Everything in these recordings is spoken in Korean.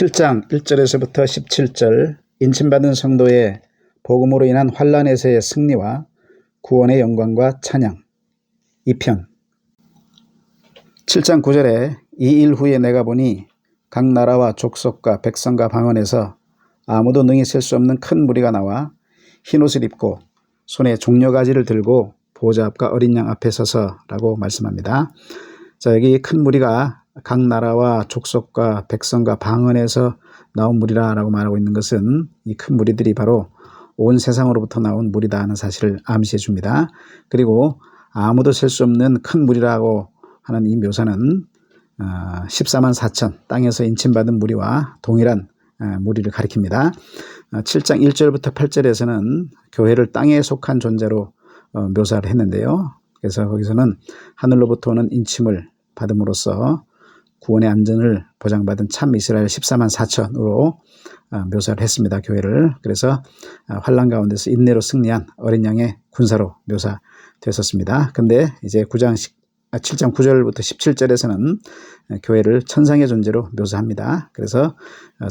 7장 1절에서부터 17절 인침받은 성도의 복음으로 인한 환란에서의 승리와 구원의 영광과 찬양 2편 7장 9절에 이 일 후에 내가 보니 각 나라와 족속과 백성과 방언에서 아무도 능히 셀 수 없는 큰 무리가 나와 흰옷을 입고 손에 종려가지를 들고 보좌 앞과 어린 양 앞에 서서라고 말씀합니다. 자 여기 큰 무리가 각 나라와 족속과 백성과 방언에서 나온 무리라라고 말하고 있는 것은 이 큰 무리들이 바로 온 세상으로부터 나온 무리다 하는 사실을 암시해 줍니다. 그리고 아무도 셀 수 없는 큰 무리라고 하는 이 묘사는 14만 4천 땅에서 인침받은 무리와 동일한 어, 무리를 가리킵니다. 7장 1절부터 8절에서는 교회를 땅에 속한 존재로 어, 묘사를 했는데요. 그래서 거기서는 하늘로부터 오는 인침을 받음으로써 구원의 안전을 보장받은 참 이스라엘 14만 4천으로 어, 묘사를 했습니다. 교회를. 그래서 환란 가운데서 인내로 승리한 어린 양의 군사로 묘사됐었습니다. 근데 이제 9장 7장 9절부터 17절에서는 교회를 천상의 존재로 묘사합니다. 그래서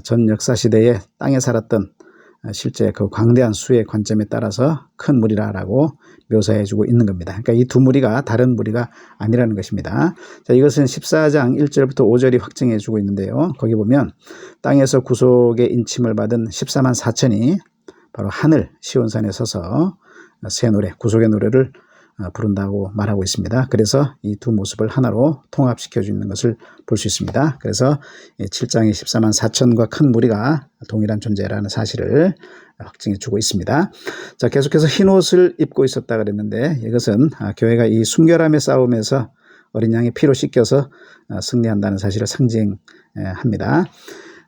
전 역사 시대에 땅에 살았던 실제 그 광대한 수의 관점에 따라서 큰 무리라라고 묘사해주고 있는 겁니다. 그러니까 이 두 무리가 다른 무리가 아니라는 것입니다. 자, 이것은 14장 1절부터 5절이 확증해주고 있는데요. 거기 보면 땅에서 구속의 인침을 받은 14만 4천이 바로 하늘 시온산에 서서 새 노래, 구속의 노래를 어, 부른다고 말하고 있습니다. 그래서 이 두 모습을 하나로 통합시켜 주는 것을 볼 수 있습니다. 그래서 7장의 14만 4천과 큰 무리가 동일한 존재라는 사실을 확증해 주고 있습니다. 자, 계속해서 흰 옷을 입고 있었다 그랬는데 이것은 아, 교회가 이 순결함의 싸움에서 어린 양의 피로 씻겨서 어, 승리한다는 사실을 상징합니다.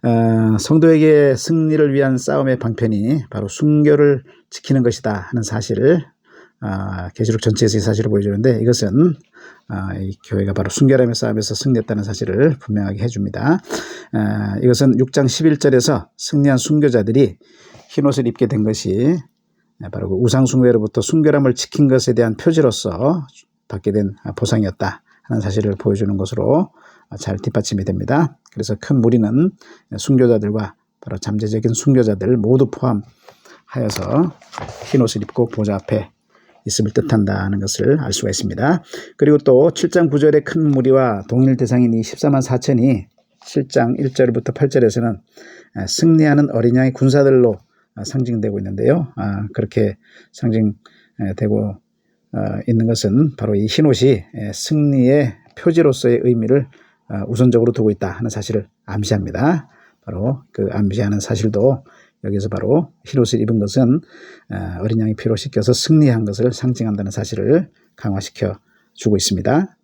어, 성도에게 승리를 위한 싸움의 방편이 바로 순결을 지키는 것이다 하는 사실을 아, 계시록 전체에서의 사실을 보여주는데 이것은 아, 이 교회가 바로 순결함의 싸움에서 승리했다는 사실을 분명하게 해줍니다. 아, 이것은 6장 11절에서 승리한 순교자들이 흰옷을 입게 된 것이 바로 그 우상 숭배로부터 순결함을 지킨 것에 대한 표지로서 받게 된 보상이었다 하는 사실을 보여주는 것으로 잘 뒷받침이 됩니다. 그래서 큰 무리는 순교자들과 바로 잠재적인 순교자들 모두 포함하여서 흰옷을 입고 보좌 앞에 있음을 뜻한다는 것을 알 수가 있습니다. 그리고 또 7장 9절의 큰 무리와 동일 대상인 이 14만 4천이 7장 1절부터 8절에서는 승리하는 어린 양의 군사들로 상징되고 있는데요. 아, 그렇게 상징되고 어, 있는 것은 바로 이 흰옷이 승리의 표지로서의 의미를 어, 우선적으로 두고 있다 하는 사실을 암시합니다. 바로 그 암시하는 사실도 여기서 바로 흰옷을 입은 것은 어, 어린 양의 피로 씻겨서 승리한 것을 상징한다는 사실을 강화시켜 주고 있습니다.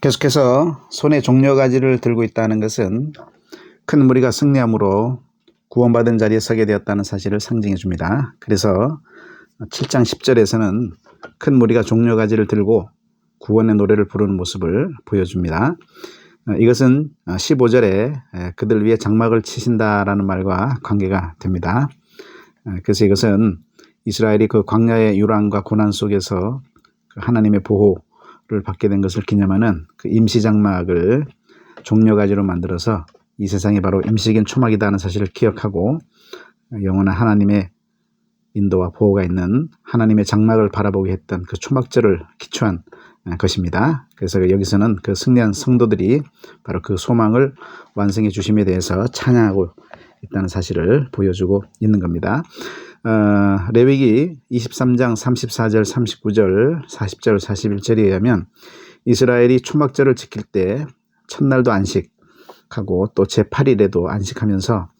계속해서 손에 종려가지를 들고 있다는 것은 큰 무리가 승리함으로 구원받은 자리에 서게 되었다는 사실을 상징해 줍니다. 그래서 7장 10절에서는 큰 무리가 종려가지를 들고 구원의 노래를 부르는 모습을 보여줍니다. 어, 이것은 15절에 어, 그들 위해 장막을 치신다라는 말과 관계가 됩니다. 어, 그래서 이것은 이스라엘이 그 광야의 유랑과 고난 속에서 그 하나님의 보호를 받게 된 것을 기념하는 그 임시 장막을 종려 가지로 만들어서 이 세상이 바로 임시적인 초막이다 하는 사실을 기억하고 영원한 하나님의 인도와 보호가 있는 하나님의 장막을 바라보게 했던 그 초막절을 기초한 아, 것입니다. 그래서 여기서는 그 승리한 성도들이 바로 그 소망을 완성해 주심에 대해서 찬양하고 있다는 사실을 보여주고 있는 겁니다. 어, 레위기 23장 34절, 39절, 40절, 41절에 의하면 이스라엘이 초막절을 지킬 때 첫날도 안식하고 또 제8일에도 안식하면서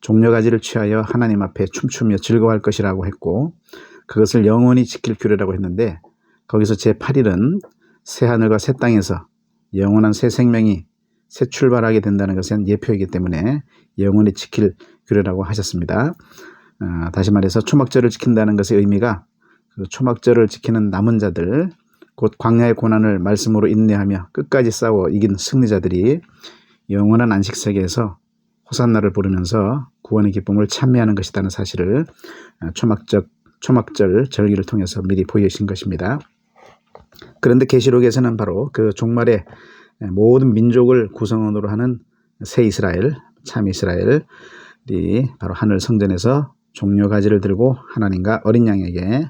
종려가지를 취하여 하나님 앞에 춤추며 즐거워할 것이라고 했고 그것을 영원히 지킬 규례라고 했는데 거기서 제8일은 새 하늘과 새 땅에서 영원한 새 생명이 새 출발하게 된다는 것은 예표이기 때문에 영원히 지킬 규례라고 하셨습니다. 어, 다시 말해서 초막절을 지킨다는 것의 의미가 그 초막절을 지키는 남은 자들, 곧 광야의 고난을 말씀으로 인내하며 끝까지 싸워 이긴 승리자들이 영원한 안식 세계에서 호산나를 부르면서 구원의 기쁨을 참여하는 것이라는 사실을 어, 초막적 초막절 절기를 통해서 미리 보여주신 것입니다. 그런데 계시록에서는 바로 그 종말의 모든 민족을 구성원으로 하는 새 이스라엘, 참 이스라엘이 바로 하늘 성전에서 종려 가지를 들고 하나님과 어린 양에게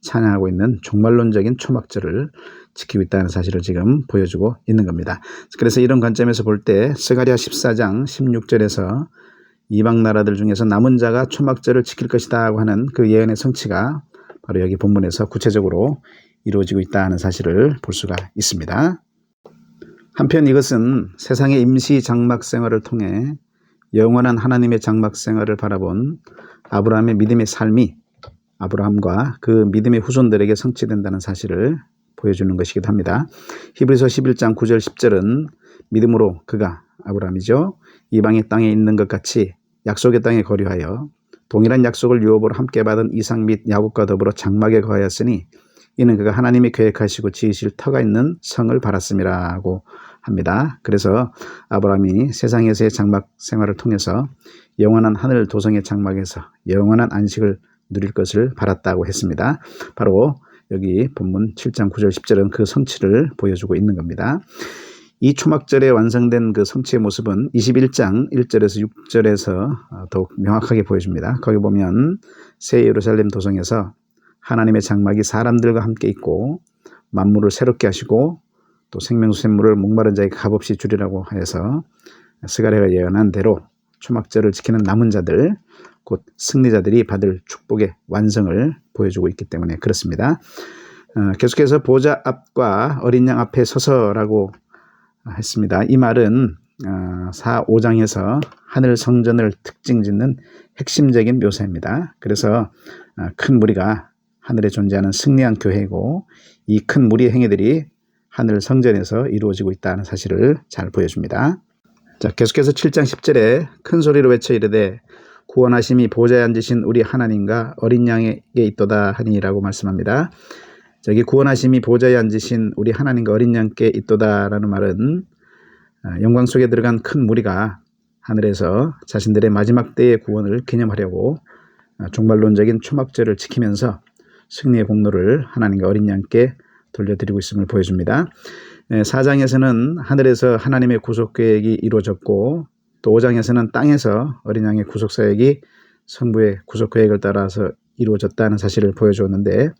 찬양하고 있는 종말론적인 초막절을 지키고 있다는 사실을 지금 보여주고 있는 겁니다. 그래서 이런 관점에서 볼 때 스가랴 14장 16절에서 이방 나라들 중에서 남은 자가 초막절을 지킬 것이다 하는 그 예언의 성취가 바로 여기 본문에서 구체적으로 이루어지고 있다는 사실을 볼 수가 있습니다. 한편 이것은 세상의 임시 장막 생활을 통해 영원한 하나님의 장막 생활을 바라본 아브라함의 믿음의 삶이 아브라함과 그 믿음의 후손들에게 성취된다는 사실을 보여주는 것이기도 합니다. 히브리서 11장 9절 10절은 믿음으로 그가 아브라함이죠. 이방의 땅에 있는 것 같이 약속의 땅에 거류하여 동일한 약속을 유업으로 함께 받은 이삭 및 야곱과 더불어 장막에 거하였으니 이는 그가 하나님이 계획하시고 지으실 터가 있는 성을 바랐음이라고 합니다. 그래서 아브라함이 세상에서의 장막 생활을 통해서 영원한 하늘 도성의 장막에서 영원한 안식을 누릴 것을 바랐다고 했습니다. 바로 여기 본문 7장 9절 10절은 그 성취를 보여주고 있는 겁니다. 이 초막절에 완성된 그 성취의 모습은 21장 1절에서 6절에서 더욱 명확하게 보여줍니다. 거기 보면 새 예루살렘 도성에서 하나님의 장막이 사람들과 함께 있고 만물을 새롭게 하시고 또 생명수 샘물을 목마른 자에게 값없이 주리라고 하여서 스가랴가 예언한 대로 초막절을 지키는 남은 자들 곧 승리자들이 받을 축복의 완성을 보여주고 있기 때문에 그렇습니다. 어, 계속해서 보좌 앞과 어린 양 앞에 서서라고 했습니다. 이 말은 어, 4, 5장에서 하늘 성전을 특징 짓는 핵심적인 묘사입니다. 그래서 어, 큰 무리가 하늘에 존재하는 승리한 교회고 이 큰 무리의 행위들이 하늘 성전에서 이루어지고 있다는 사실을 잘 보여줍니다. 자, 계속해서 7장 10절에 큰 소리로 외쳐 이르되 구원하심이 보좌에 앉으신 우리 하나님과 어린 양에게 있도다 하니라고 말씀합니다. 저기 구원하심이 보좌에 앉으신 우리 하나님과 어린 양께 있도다라는 말은 아, 영광 속에 들어간 큰 무리가 하늘에서 자신들의 마지막 때의 구원을 기념하려고 아, 종말론적인 초막절을 지키면서 승리의 공로를 하나님과 어린 양께 돌려드리고 있음을 보여줍니다. 4장에서는 하늘에서 하나님의 구속 계획이 이루어졌고 또 5장에서는 땅에서 어린 양의 구속 사역이 성부의 구속 계획을 따라서 이루어졌다는 사실을 보여주었는데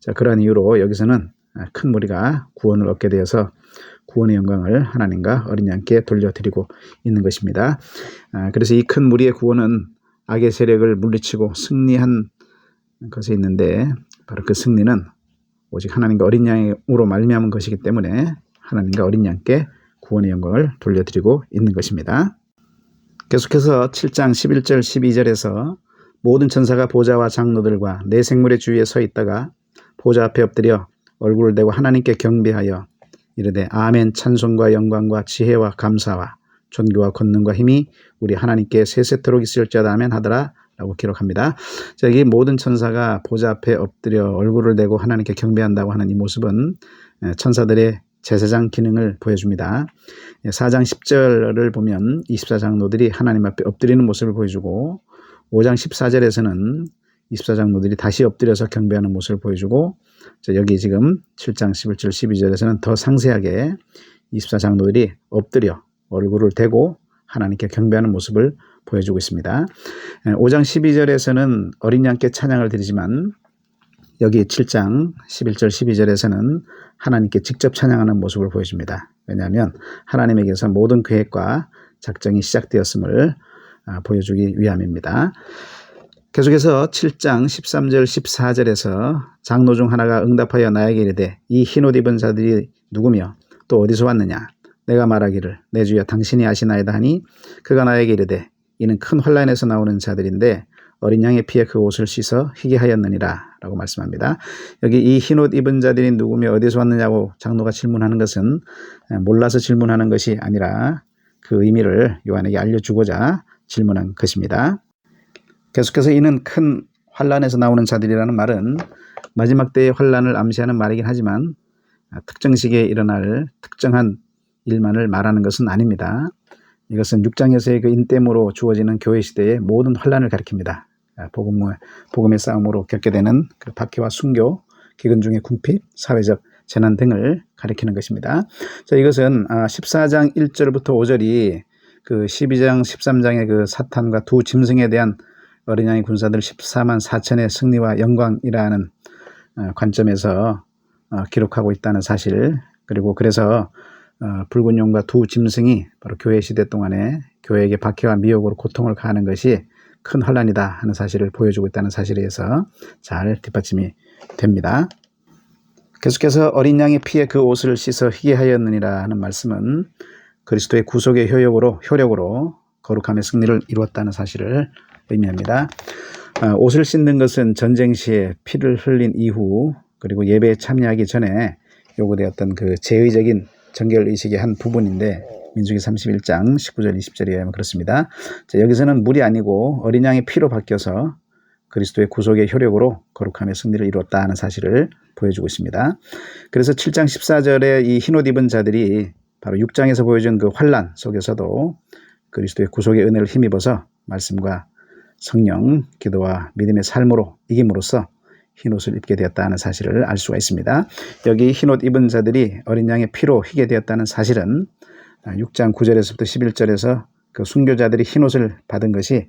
자 그러한 이유로 여기서는 큰 무리가 구원을 얻게 되어서 구원의 영광을 하나님과 어린 양께 돌려드리고 있는 것입니다. 아, 그래서 이 큰 무리의 구원은 악의 세력을 물리치고 승리한 것에 있는데 바로 그 승리는 오직 하나님과 어린 양으로 말미암은 것이기 때문에 하나님과 어린 양께 구원의 영광을 돌려드리고 있는 것입니다. 계속해서 7장 11절 12절에서 모든 천사가 보좌와 장로들과 내 생물의 주위에 서 있다가 보좌 앞에 엎드려 얼굴을 대고 하나님께 경배하여 이르되 아멘. 찬송과 영광과 지혜와 감사와 존귀와 권능과 힘이 우리 하나님께 세세토록 있을지어다. 아멘 하더라 라고 기록합니다. 자, 여기 모든 천사가 보좌 앞에 엎드려 얼굴을 대고 하나님께 경배한다고 하는 이 모습은 천사들의 제사장 기능을 보여줍니다. 4장 10절을 보면 24장로들이 하나님 앞에 엎드리는 모습을 보여주고 5장 14절에서는 24장로들이 다시 엎드려서 경배하는 모습을 보여주고 여기 지금 7장 11절 12절에서는 더 상세하게 24장로들이 엎드려 얼굴을 대고 하나님께 경배하는 모습을 보여주고 있습니다. 5장 12절에서는 어린 양께 찬양을 드리지만 여기 7장 11절 12절에서는 하나님께 직접 찬양하는 모습을 보여줍니다. 왜냐하면 하나님에게서 모든 계획과 작정이 시작되었음을 아, 보여주기 위함입니다. 계속해서 7장 13절 14절에서 장로 중 하나가 응답하여 나에게 이르되 이 흰옷 입은 자들이 누구며 또 어디서 왔느냐 내가 말하기를 내 주여 당신이 아시나이다 하니 그가 나에게 이르되 이는 큰 환란에서 나오는 자들인데 어린 양의 피에 그 옷을 씻어 희게 하였느니라 라고 말씀합니다. 여기 이 흰 옷 입은 자들이 누구며 어디서 왔느냐고 장로가 질문하는 것은 몰라서 질문하는 것이 아니라 그 의미를 요한에게 알려주고자 질문한 것입니다. 계속해서 이는 큰 환란에서 나오는 자들이라는 말은 마지막 때의 환란을 암시하는 말이긴 하지만 특정 시기에 일어날 특정한 일만을 말하는 것은 아닙니다. 이것은 6장에서의 그 인땜으로 주어지는 교회 시대의 모든 환란을 가리킵니다. 아, 복음의, 복음의 싸움으로 겪게 되는 그 박해와 순교, 기근 중의 궁핍, 사회적 재난 등을 가리키는 것입니다. 자, 이것은 14장 아, 1절부터 5절이 그 12장 13장의 그 사탄과 두 짐승에 대한 어린 양의 군사들 14만 4천의 승리와 영광이라는 어, 관점에서 어, 기록하고 있다는 사실 그리고 그래서 어, 붉은 용과 두 짐승이 바로 교회 시대 동안에 교회에게 박해와 미혹으로 고통을 가하는 것이 큰 환란이다 하는 사실을 보여주고 있다는 사실에 의해서 잘 뒷받침이 됩니다. 계속해서 어린 양의 피에 그 옷을 씻어 희게 하였느니라 하는 말씀은 그리스도의 구속의 효력으로 효력으로 거룩함의 승리를 이루었다는 사실을 의미합니다. 아, 옷을 씻는 것은 전쟁 시에 피를 흘린 이후 그리고 예배에 참여하기 전에 요구되었던 그 제의적인 정결 의식의 한 부분인데 민수기 31장 19절 20절에 의하면 그렇습니다. 자, 여기서는 물이 아니고 어린 양의 피로 바뀌어서 그리스도의 구속의 효력으로 거룩함의 승리를 이루었다 하는 사실을 보여주고 있습니다. 그래서 7장 14절에 이 흰옷 입은 자들이 바로 6장에서 보여준 그 환란 속에서도 그리스도의 구속의 은혜를 힘입어서 말씀과 성령, 기도와 믿음의 삶으로 이김으로써 흰옷을 입게 되었다는 사실을 알 수가 있습니다. 여기 흰옷 입은 자들이 어린 양의 피로 희게 되었다는 사실은 6장 9절에서부터 11절에서 그 순교자들이 흰옷을 받은 것이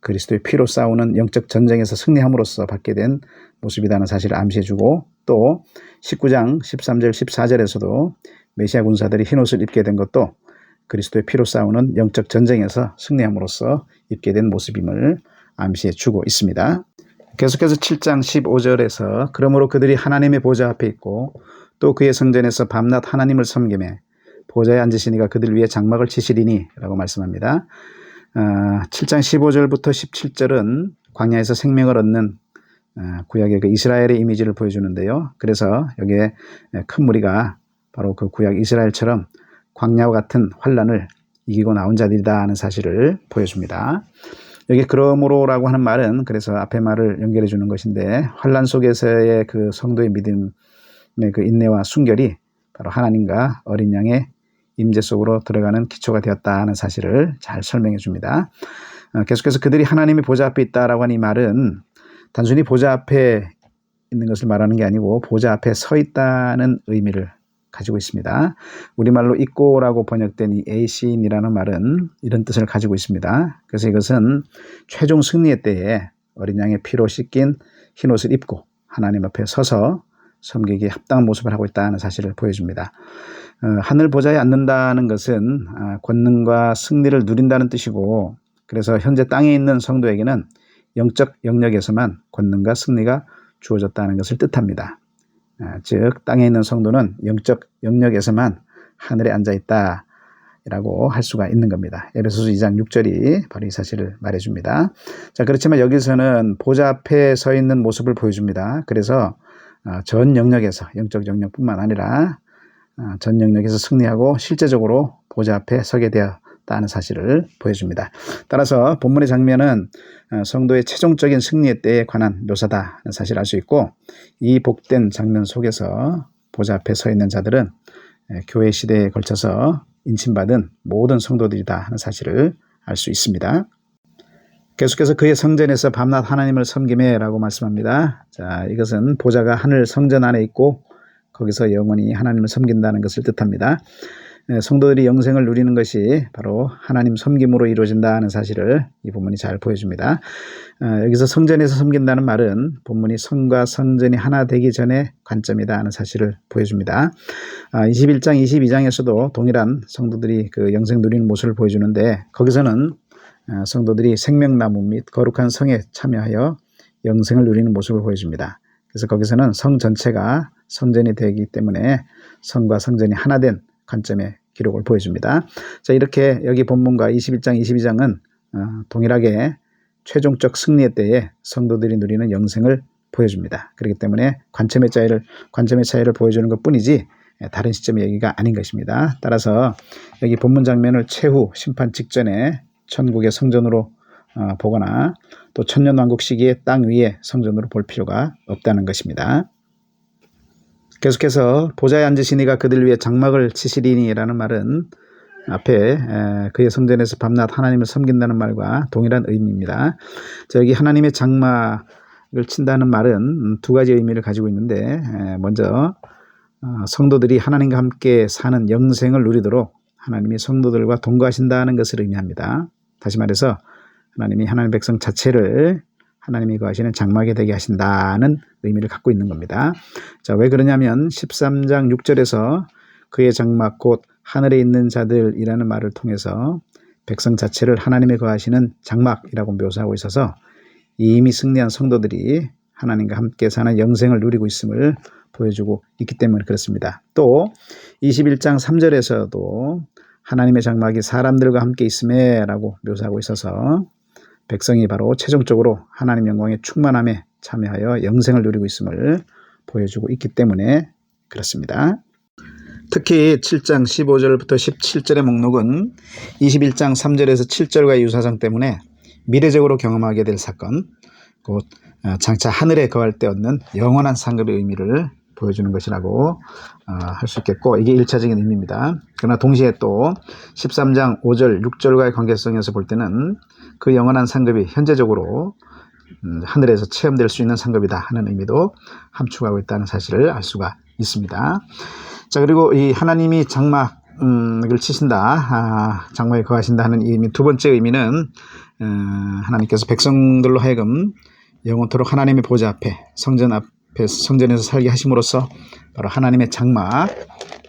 그리스도의 피로 싸우는 영적 전쟁에서 승리함으로써 받게 된 모습이라는 사실을 암시해주고 또 19장 13절 14절에서도 메시아 군사들이 흰옷을 입게 된 것도 그리스도의 피로 싸우는 영적 전쟁에서 승리함으로써 입게 된 모습임을 암시해 주고 있습니다. 계속해서 7장 15절에서 그러므로 그들이 하나님의 보좌 앞에 있고 또 그의 성전에서 밤낮 하나님을 섬김에 보좌에 앉으시니가 그들 위에 장막을 치시리니 라고 말씀합니다. 7장 15절부터 17절은 광야에서 생명을 얻는 어, 구약의 그 이스라엘의 이미지를 보여주는데요. 그래서 여기에 큰 무리가 바로 그 구약 이스라엘처럼 광야와 같은 환란을 이기고 나온 자들이다 하는 사실을 보여줍니다. 여기 그러므로라고 하는 말은 그래서 앞에 말을 연결해 주는 것인데 환란 속에서의 그 성도의 믿음의 그 인내와 순결이 바로 하나님과 어린 양의 임재 속으로 들어가는 기초가 되었다 하는 사실을 잘 설명해 줍니다. 어, 계속해서 그들이 하나님의 보좌 앞에 있다라고 하는 이 말은 단순히 보좌 앞에 있는 것을 말하는 게 아니고 보좌 앞에 서 있다는 의미를 가지고 있습니다. 우리말로 있고라고 번역된 이 에이신이라는 말은 이런 뜻을 가지고 있습니다. 그래서 이것은 최종 승리의 때에 어린 양의 피로 씻긴 흰 옷을 입고 하나님 앞에 서서 섬기기에 합당한 모습을 하고 있다는 사실을 보여줍니다. 어, 하늘 보좌에 앉는다는 것은 아, 권능과 승리를 누린다는 뜻이고 그래서 현재 땅에 있는 성도에게는 영적 영역에서만 권능과 승리가 주어졌다는 것을 뜻합니다. 아, 즉 땅에 있는 성도는 영적 영역에서만 하늘에 앉아 있다. 라고 할 수가 있는 겁니다. 에베소서 2장 6절이 바로 이 사실을 말해줍니다. 자, 그렇지만 여기서는 보좌 앞에 서 있는 모습을 보여줍니다. 그래서 아, 전 영역에서 영적 영역뿐만 아니라 아, 전 영역에서 승리하고 실제적으로 보좌 앞에 서게 되 었다는 사실을 보여줍니다. 따라서 본문의 장면은 어, 성도의 최종적인 승리의 때에 관한 묘사다는 사실을 알 수 있고 이 복된 장면 속에서 보좌 앞에 서 있는 자들은 교회 시대에 걸쳐서 인침받은 모든 성도들이다 하는 사실을 알 수 있습니다. 계속해서 그의 성전에서 밤낮 하나님을 섬김해라고 말씀합니다. 자, 이것은 보좌가 하늘 성전 안에 있고 거기서 영원히 하나님을 섬긴다는 것을 뜻합니다. 예, 성도들이 영생을 누리는 것이 바로 하나님 섬김으로 이루어진다는 사실을 이 본문이 잘 보여줍니다. 어, 여기서 성전에서 섬긴다는 말은 본문이 성과 성전이 하나 되기 전의 관점이다 하는 사실을 보여줍니다. 21장, 아, 22장에서도 동일한 성도들이 그 영생 누리는 모습을 보여주는데 거기서는 어, 성도들이 생명나무 및 거룩한 성에 참여하여 영생을 누리는 모습을 보여줍니다. 그래서 거기서는 성 전체가 성전이 되기 때문에 성과 성전이 하나 된 관점의 기록을 보여줍니다. 자, 이렇게 여기 본문과 21장, 22장은 어, 동일하게 최종적 승리의 때에 성도들이 누리는 영생을 보여줍니다. 그렇기 때문에 관점의 차이를 관점의 차이를 보여주는 것뿐이지 예, 다른 시점의 얘기가 아닌 것입니다. 따라서 여기 본문 장면을 최후 심판 직전에 천국의 성전으로 어, 보거나 또 천년 왕국 시기에 땅 위에 성전으로 볼 필요가 없다는 것입니다. 계속해서 보좌에 앉으시니가 그들 위해 장막을 치시리니라는 말은 앞에 그의 성전에서 밤낮 하나님을 섬긴다는 말과 동일한 의미입니다. 여기 하나님의 장막을 친다는 말은 두 가지 의미를 가지고 있는데 먼저 어, 성도들이 하나님과 함께 사는 영생을 누리도록 하나님이 성도들과 동거하신다는 것을 의미합니다. 다시 말해서 하나님이 하나님 백성 자체를 하나님이 거하시는 장막에 되게 하신다는 의미를 갖고 있는 겁니다. 자, 왜 그러냐면 13장 6절에서 그의 장막 곧 하늘에 있는 자들이라는 말을 통해서 백성 자체를 하나님이 거하시는 장막이라고 묘사하고 있어서 이미 승리한 성도들이 하나님과 함께 사는 영생을 누리고 있음을 보여주고 있기 때문에 그렇습니다. 또 21장 3절에서도 하나님의 장막이 사람들과 함께 있음에라고 묘사하고 있어서 백성이 바로 최종적으로 하나님 영광의 충만함에 참여하여 영생을 누리고 있음을 보여주고 있기 때문에 그렇습니다. 특히 7장 15절부터 17절의 목록은 21장 3절에서 7절과의 유사성 때문에 미래적으로 경험하게 될 사건, 곧 어, 장차 하늘에 거할 때 얻는 영원한 상급의 의미를 보여주는 것이라고 어, 할수 있겠고 이게 1차적인 의미입니다. 그러나 동시에 또 13장 5절, 6절과의 관계성에서 볼 때는 그 영원한 상급이 현재적으로 음, 하늘에서 체험될 수 있는 상급이다 하는 의미도 함축하고 있다는 사실을 알 수가 있습니다. 자 그리고 이 하나님이 장막 을 치신다, 아, 장막에 거하신다 하는 이 의미 두 번째 의미는 어, 하나님께서 백성들로 하여금 영원토록 하나님의 보좌 앞에 성전 앞에 성전에서 살게 하심으로써 바로 하나님의 장막,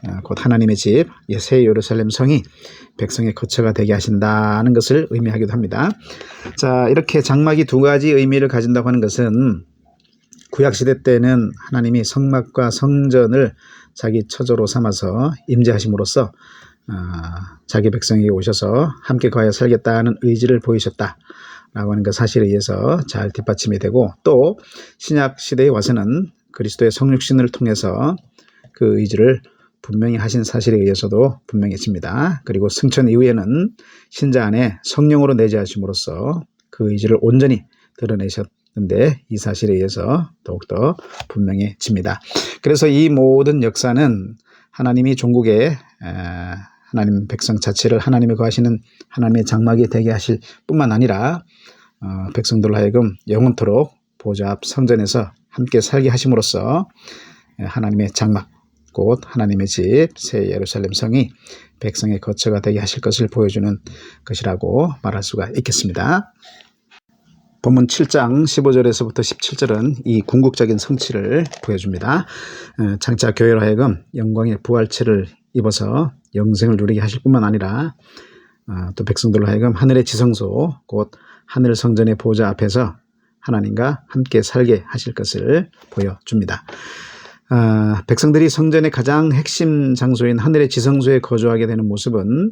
어, 곧 하나님의 집, 새 예루살렘 성이 백성의 거처가 되게 하신다는 것을 의미하기도 합니다. 자, 이렇게 장막이 두 가지 의미를 가진다고 하는 것은 구약 시대 때는 하나님이 성막과 성전을 자기 처조로 삼아서 임재하심으로써 어, 자기 백성에게 오셔서 함께 거하여 살겠다는 의지를 보이셨다. 라고 하는 그 사실에 의해서 잘 뒷받침이 되고 또 신약 시대에 와서는 그리스도의 성육신을 통해서 그 의지를 분명히 하신 사실에 의해서도 분명해집니다. 그리고 승천 이후에는 신자 안에 성령으로 내재하심으로써 그 의지를 온전히 드러내셨는데 이 사실에 의해서 더욱더 분명해집니다. 그래서 이 모든 역사는 하나님이 종국에 하나님 백성 자체를 하나님이 거하시는 하나님의 장막이 되게 하실 뿐만 아니라 어, 백성들로 하여금 영원토록 보좌 앞 성전에서 함께 살게 하심으로써 하나님의 장막 곧 하나님의 집 새 예루살렘 성이 백성의 거처가 되게 하실 것을 보여주는 것이라고 말할 수가 있겠습니다. 본문 7장 15절에서부터 17절은 이 궁극적인 성취를 보여줍니다. 어, 장차 교회로 하여금 영광의 부활체를 입어서 영생을 누리게 하실 뿐만 아니라 어, 또 백성들로 하여금 하늘의 지성소 곧 하늘 성전의 보좌 앞에서 하나님과 함께 살게 하실 것을 보여줍니다. 아, 백성들이 성전의 가장 핵심 장소인 하늘의 지성소에 거주하게 되는 모습은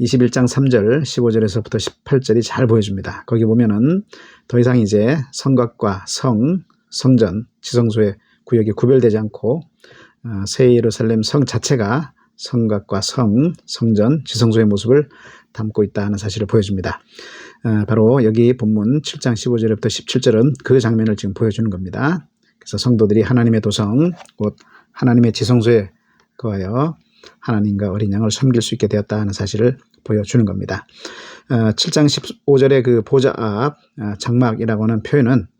21장 3절, 15절에서부터 18절이 잘 보여줍니다. 거기 보면은 더 이상 이제 성곽과 성, 성전, 지성소의 구역이 구별되지 않고 어, 새 예루살렘 성 자체가 성곽과 성, 성전, 지성소의 모습을 담고 있다 는 사실을 보여줍니다. 어, 바로 여기 본문 7장 15절부터 17절은 그 장면을 지금 보여주는 겁니다. 그래서 성도들이 하나님의 도성, 곧 하나님의 지성소에 거하여 하나님과 어린 양을 섬길 수 있게 되었다 하는 사실을 보여주는 겁니다. 7장 어, 15절의 그 보좌 앞 어, 장막이라고 하는 표현은 어,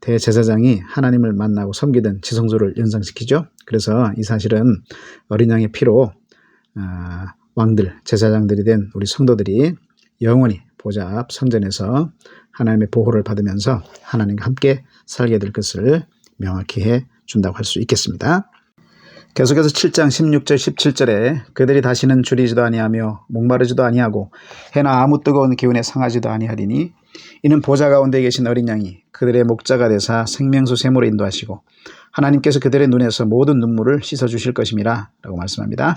대제사장이 하나님을 만나고 섬기던 지성소를 연상시키죠. 그래서 이 사실은 어린 양의 피로 왕들, 제사장들이 된 우리 성도들이 영원히 보좌 앞 성전에서 하나님의 보호를 받으면서 하나님과 함께 살게 될 것을 명확히 해 준다고 할 수 있겠습니다. 계속해서 7장 16절 17절에 그들이 다시는 줄이지도 아니하며 목마르지도 아니하고 해나 아무 뜨거운 기운에 상하지도 아니하리니 이는 보좌 가운데 계신 어린 양이 그들의 목자가 되사 생명수 샘으로 인도하시고 하나님께서 그들의 눈에서 모든 눈물을 씻어 주실 것임이라 라고 말씀합니다.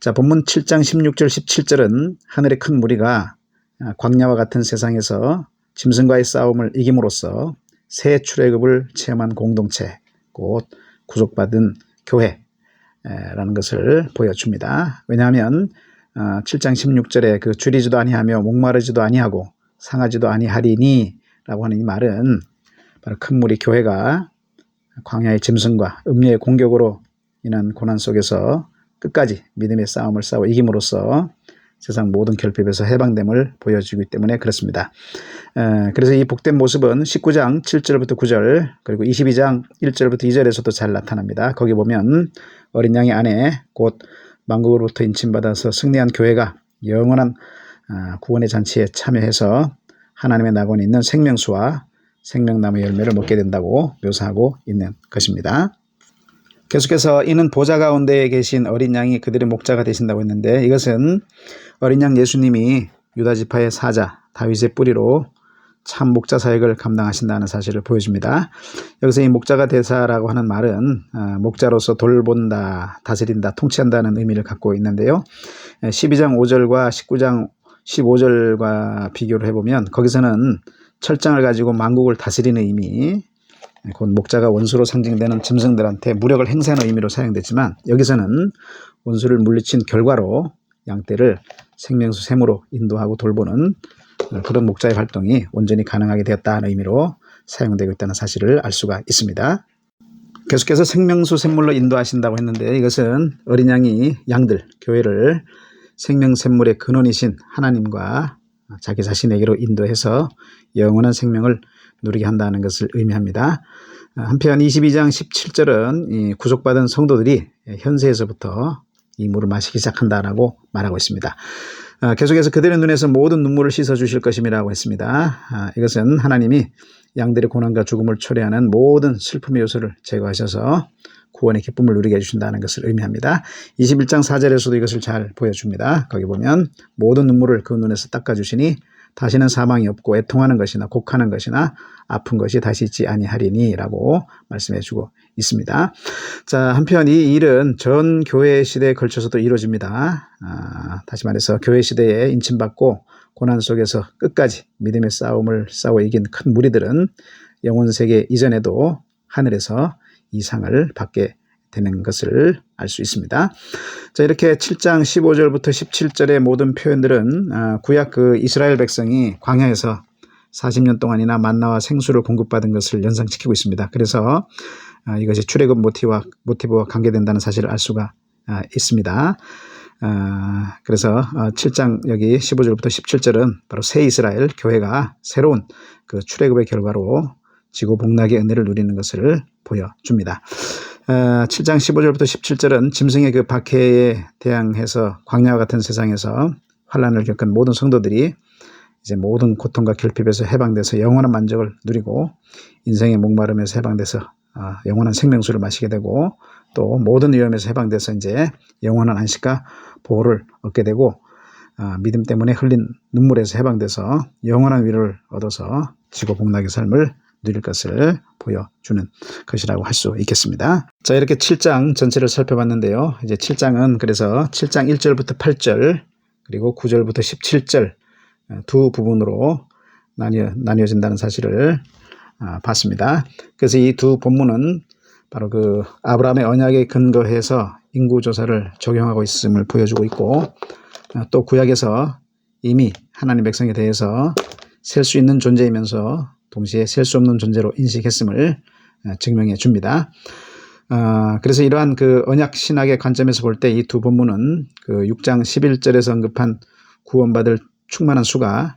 자, 본문 7장 16절 17절은 하늘의 큰 무리가 광야와 같은 세상에서 짐승과의 싸움을 이김으로써 새 출애굽을 체험한 공동체 곧 구속받은 교회 라는 것을 보여줍니다. 왜냐하면 7장 어, 16절에 그 줄이지도 아니하며 목마르지도 아니하고 상하지도 아니하리니 라고 하는 이 말은 바로 큰 무리 교회가 광야의 짐승과 음료의 공격으로 인한 고난 속에서 끝까지 믿음의 싸움을 싸워 이김으로써 세상 모든 결핍에서 해방됨을 보여주기 때문에 그렇습니다. 그래서 이 복된 모습은 19장 7절부터 9절 그리고 22장 1절부터 2절에서도 잘 나타납니다. 거기 보면 어린 양의 아내 곧 만국으로부터 인침받아서 승리한 교회가 영원한 아, 구원의 잔치에 참여해서 하나님의 낙원에 있는 생명수와 생명나무 열매를 먹게 된다고 묘사하고 있는 것입니다. 계속해서 이는 보좌 가운데에 계신 어린 양이 그들의 목자가 되신다고 했는데 이것은 어린 양 예수님이 유다 지파의 사자 다윗의 뿌리로 참 목자 사역을 감당하신다는 사실을 보여줍니다. 여기서 이 목자가 대사라고 하는 말은 아, 목자로서 돌본다, 다스린다, 통치한다는 의미를 갖고 있는데요. 12장 5절과 19장 15절과 비교를 해보면 거기서는 철장을 가지고 만국을 다스리는 의미, 곧 목자가 원수로 상징되는 짐승들한테 무력을 행사하는 의미로 사용됐지만 여기서는 원수를 물리친 결과로 양떼를 생명수 샘으로 인도하고 돌보는 그런 목자의 활동이 온전히 가능하게 되었다는 의미로 사용되고 있다는 사실을 알 수가 있습니다. 계속해서 생명수 샘물로 인도하신다고 했는데 이것은 어린 양이 양들, 교회를 생명 샘물의 근원이신 하나님과 자기 자신에게로 인도해서 영원한 생명을 누리게 한다는 것을 의미합니다. 한편 22장 17절은 구속받은 성도들이 현세에서부터 이 물을 마시기 시작한다라고 말하고 있습니다. 아, 계속해서 그들의 눈에서 모든 눈물을 씻어 주실 것임이라고 했습니다. 아, 이것은 하나님이 양들의 고난과 죽음을 초래하는 모든 슬픔의 요소를 제거하셔서 구원의 기쁨을 누리게 해주신다는 것을 의미합니다. 21장 4절에서도 이것을 잘 보여줍니다. 거기 보면 모든 눈물을 그 눈에서 닦아주시니 다시는 사망이 없고 애통하는 것이나 곡하는 것이나 아픈 것이 다시 있지 아니하리니라고 말씀해 주고 있습니다. 자, 한편 이 일은 전 교회 시대에 걸쳐서도 이루어집니다. 아, 다시 말해서 교회 시대에 인침받고 고난 속에서 끝까지 믿음의 싸움을 싸워 이긴 큰 무리들은 영혼 세계 이전에도 하늘에서 이 상을 받게 되는 것을 알 수 있습니다. 자, 이렇게 7장 15절부터 17절의 모든 표현들은 아, 구약 그 이스라엘 백성이 광야에서 40년 동안이나 만나와 생수를 공급받은 것을 연상시키고 있습니다. 그래서 아, 이것이 출애굽 모티브와, 모티브와 관계된다는 사실을 알 수가 아, 있습니다. 그래서 7장 여기 15절부터 17절은 바로 새 이스라엘 교회가 새로운 그 출애굽의 결과로 지구 복락의 은혜를 누리는 것을 보여줍니다. 7장 어, 15절부터 17절은 짐승의 그 박해에 대항해서 광야와 같은 세상에서 환란을 겪은 모든 성도들이 이제 모든 고통과 결핍에서 해방돼서 영원한 만족을 누리고 인생의 목마름에서 해방돼서 어, 영원한 생명수를 마시게 되고 또 모든 위험에서 해방돼서 이제 영원한 안식과 보호를 얻게 되고 어, 믿음 때문에 흘린 눈물에서 해방돼서 영원한 위로를 얻어서 지구 복락의 삶을 누릴 것을 보여주는 것이라고 할 수 있겠습니다. 자, 이렇게 7장 전체를 살펴봤는데요. 이제 7장은 그래서 7장 1절부터 8절 그리고 9절부터 17절 어, 두 부분으로 나뉘어, 나뉘어진다는 사실을 아, 봤습니다. 그래서 이 두 본문은 바로 그 아브라함의 언약에 근거해서 인구조사를 적용하고 있음을 보여주고 있고 어, 또 구약에서 이미 하나님 백성에 대해서 셀 수 있는 존재이면서 동시에 셀 수 없는 존재로 인식했음을 어, 증명해 줍니다. 어, 그래서 이러한 그 언약 신학의 관점에서 볼 때 이 두 본문은 그 6장 11절에서 언급한 구원받을 충만한 수가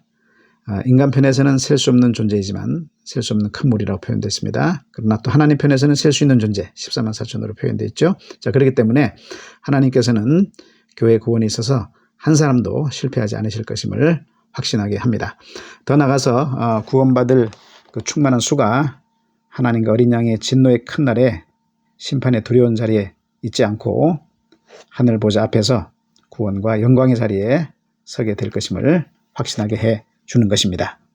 어, 인간 편에서는 셀 수 없는 존재이지만 셀 수 없는 큰 물이라고 표현되어 있습니다. 그러나 또 하나님 편에서는 셀 수 있는 존재 14만 4천으로 표현되어 있죠. 자 그렇기 때문에 하나님께서는 교회 구원에 있어서 한 사람도 실패하지 않으실 것임을 확신하게 합니다. 더 나가서 어, 구원받을 그 충만한 수가 하나님과 어린 양의 진노의 큰 날에 심판의 두려운 자리에 있지 않고 하늘 보좌 앞에서 구원과 영광의 자리에 서게 될 것임을 확신하게 해 주는 것입니다.